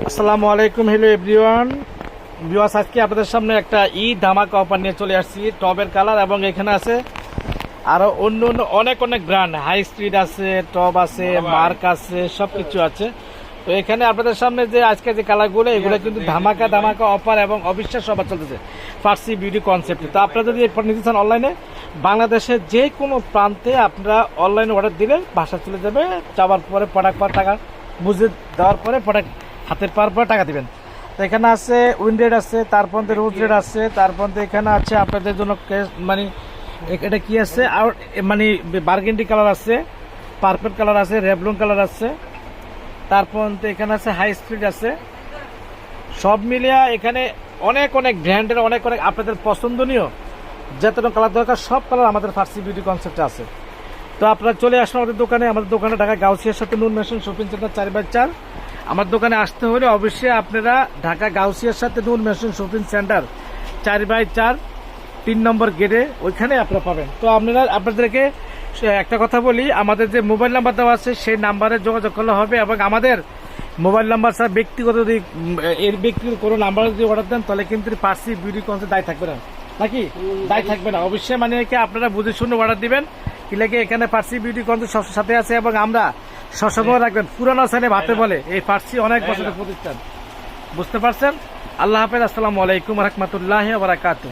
আসসালামু আলাইকুম hello everyone বিওয়াস আজকে আপনাদের সামনে একটা ই ধামাকা অফার নিয়ে চলে আসছি টবের কালার এবং এখানে আছে আরও অন্য অন্য অনেক অনেক ব্র্যান্ড হাই স্ট্রিট আছে টব আছে মার্ক আছে সব কিছু আছে। তো এখানে আপনাদের সামনে যে আজকে যে কালারগুলো এগুলো কিন্তু ধামাকা ধামাকা অফার এবং অবিশ্বাস অফার চলতেছে। ফার্সি বিউটি কনসেপ্টে তো আপনারা যদি এরপর নিতে চান অনলাইনে বাংলাদেশের যে কোনো প্রান্তে আপনারা অনলাইনে অর্ডার দিলে বাসা চলে যাবে যাওয়ার পরে প্রোডাক্ট পর টাকা বুঝে দেওয়ার পরে প্রোডাক্ট হাতের পাওয়ার পরে টাকা দিবেন। এখানে আছে উইন্ডেড আছে তারপর রোজ রেড আছে তারপর এখানে আছে আপনাদের জন্য মানে এটা কি আছে? আর মানে বার্গেন্ডি কালার আছে পার্পল কালার আছে রেবলুন কালার আছে তারপর এখানে আছে হাই স্পিড আছে। সব মিলিয়া এখানে অনেক অনেক ব্র্যান্ডের অনেক অনেক আপনাদের পছন্দনীয় যতটা কালার দরকার, সব কালার আমাদের ফার্সি বিউটি কনসেপ্টে আছে। তো আপনারা চলে আসুন আমাদের দোকানে। আমাদের দোকানে ঢাকা গাউসিয়ার সাথে নুন মেশিন শপিং সেন্টার চার বাই চার। আমার দোকানে আসতে হলে অবশ্যই আপনারা ঢাকা গাউসিয়ার সাথে নুন মেশিন শপিং সেন্টার, চার বাই চার, তিন নম্বর গেটে ওইখানে আপনারা পাবেন। তো আপনারা, আপনাদেরকে একটা কথা বলি, আমাদের যে মোবাইল নাম্বার দেওয়া আছে, সেই নাম্বারে যোগাযোগ করলে হবে এবং আমাদের মোবাইল নাম্বার ছাড়া ব্যক্তিগত যদি এর ব্যক্তিগত কোনো নাম্বার যদি অর্ডার দেন, তাহলে কিন্তু পার্সি, বিউটি কনসেপ্ট দায় থাকবে না। নাকি? দায় থাকবে না। অবশ্যই মানে কি আপনারা বুঝে শুনে অর্ডার দিবেন, কি লাগে এখানে পার্সি, বিউটি কনসেপ্ট সব সাথে আছে এবং আমরা সবসময় রাখবেন। পুরানো সাইনে ভাতে বলে এই ফার্সি অনেক বছরের প্রতিষ্ঠান। বুঝতে পারছেন? আল্লাহ হাফেজ আসসালামু আলাইকুম রহমতুল্লাহ বারাকাতু